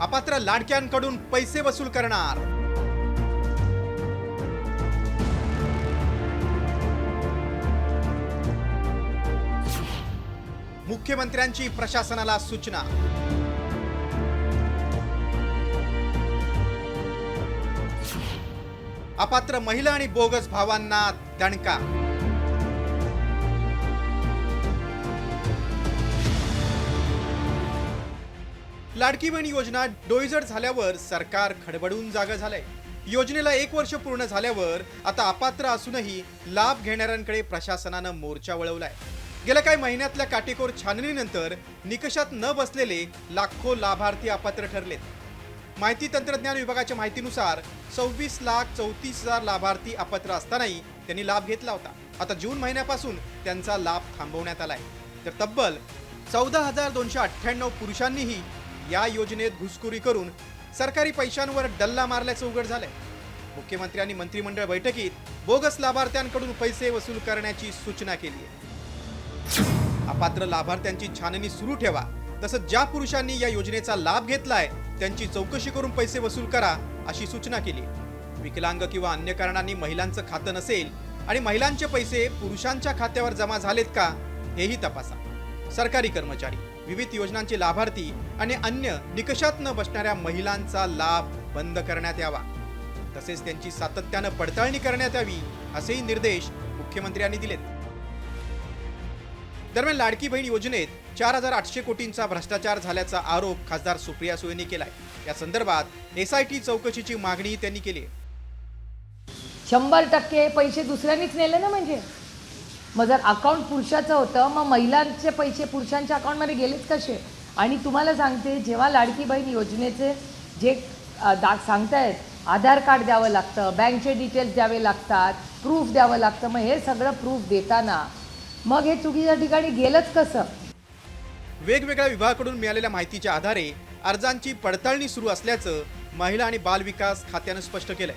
अपात्र लाडक्यांकडून पैसे वसूल करणार. मुख्यमंत्र्यांची प्रशासनाला सूचना. अपात्र महिला आणि बोगस भावांना दणका. लाडकी बहीण योजना डोईजड झाल्यावर सरकार खडबडून जागा झालंय. योजनेला एक वर्ष पूर्ण झाल्यावर आता अपात्र असूनही लाभ घेणाऱ्यांकडे प्रशासनानं मोर्चा वळवलाय. गेल्या काही महिन्यातल्या काटेकोर छाननीनंतर निकषात न बसलेले लाखो लाभार्थी अपात्र ठरलेत. माहिती तंत्रज्ञान विभागाच्या माहितीनुसार सव्वीस लाख चौतीस हजार लाभार्थी अपात्र असतानाही त्यांनी लाभ घेतला होता. आता जून महिन्यापासून त्यांचा लाभ थांबवण्यात आलाय. तर तब्बल चौदा हजार दोनशे अठ्ठ्याण्णव पुरुषांनीही या योजनेत घुसखोरी करून सरकारी पैशांवर डल्ला मारल्याचं उघड झालंय. मुख्यमंत्र्यांनी मंत्रिमंडळ बैठकीत बोगस लाभार्थ्यांकडून पैसे वसूल करण्याची सूचना केली आहे. अपात्र लाभार्थ्यांची छाननी सुरू ठेवा. तसंच ज्या पुरुषांनी या योजनेचा लाभ घेतलाय त्यांची चौकशी करून पैसे वसूल करा अशी सूचना केली विकलांग किंवा अन्य कारणांनी महिलांचं खातं नसेल आणि महिलांचे पैसे पुरुषांच्या खात्यावर जमा झालेत का हेही तपासा. सरकारी कर्मचारी विविध योजनांचे लाभार्थी आणि अन्य निकषात न बसणाऱ्या महिलांचा लाभ बंद करण्यात यावा. तसेच त्यांची सातत्यानं पडताळणी करण्यात यावी असेही निर्देश मुख्यमंत्र्यांनी दिलेत. दरम्यान लाडकी बहीण योजनेत चार हजार आठशे कोटींचा भ्रष्टाचार झाल्याचा आरोप खासदार सुप्रिया सुळेंनी केलाय. या संदर्भात एस आय टी चौकशीची मागणी त्यांनी केली आहे. शंभर टक्के पैसे दुसऱ्यांनीच नेले ना म्हणजे? मग जर अकाउंट पुरुषाचं होतं मग महिलांचे पैसे पुरुषांच्या अकाउंटमध्ये गेलेच कसे? आणि तुम्हाला सांगते जेव्हा लाडकी बहीण योजनेचे जे दा सांगतायत आधार कार्ड द्यावं लागतं बँकचे डिटेल्स द्यावे लागतात प्रूफ द्यावं लागतं मग हे सगळं प्रूफ देताना मग हे चुकीच्या ठिकाणी गेलंच कसं? वेगवेगळ्या विभागाकडून मिळालेल्या माहितीच्या आधारे अर्जांची पडताळणी सुरू असल्याचं महिला आणि बालविकास खात्यानं स्पष्ट केलंय.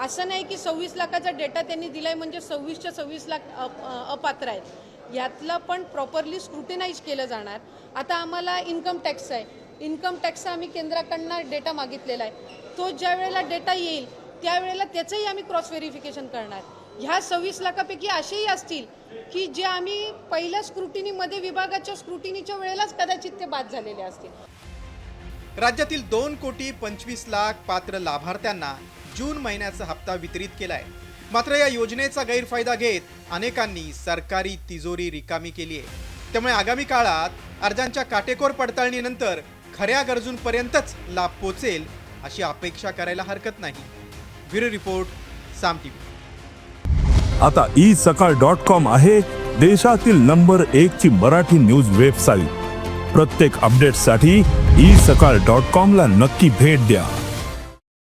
असं नाही की सव्वीस लाखाचा डेटा त्यांनी दिलाय म्हणजे सव्वीसच्या सव्वीस लाख अपात्र आहेत. यातलं पण प्रॉपरली स्क्रुटिनाईज केलं जाणार. आता आम्हाला इन्कम टॅक्स आहे. इन्कम टॅक्सचा आम्ही केंद्राकडनं डेटा मागितलेला आहे. तो ज्या वेळेला डेटा येईल त्यावेळेला त्याचंही आम्ही क्रॉस व्हेरिफिकेशन करणार. ह्या सव्वीस लाखापैकी असेही असतील की जे आम्ही पहिल्या स्क्रुटिनीमध्ये विभागाच्या स्क्रुटिनीच्या वेळेलाच कदाचित ते बाद झालेले असतील. राज्यातील दोन कोटी पंचवीस लाख पात्र लाभार्थ्यांना जून महिन्याचा हप्ता वितरित केलाय. मात्र या योजनेचा गैरफायदा घेत अनेकांनी सरकारी तिजोरी रिकामी केली आहे. त्यामुळे आगामी काळात अर्जांच्या काटेकोर पडताळणीनंतर खऱ्या गरजूंपर्यंतच लाभ पोचेल अशी अपेक्षा करायला हरकत नाही. Bureau report Saam TV. आता ई सकाळ डॉट कॉम आहे देशातील नंबर एक ची मराठी न्यूज वेबसाईट. प्रत्येक अपडेटसाठी ई सकाळ डॉट कॉम ला नक्की भेट द्या.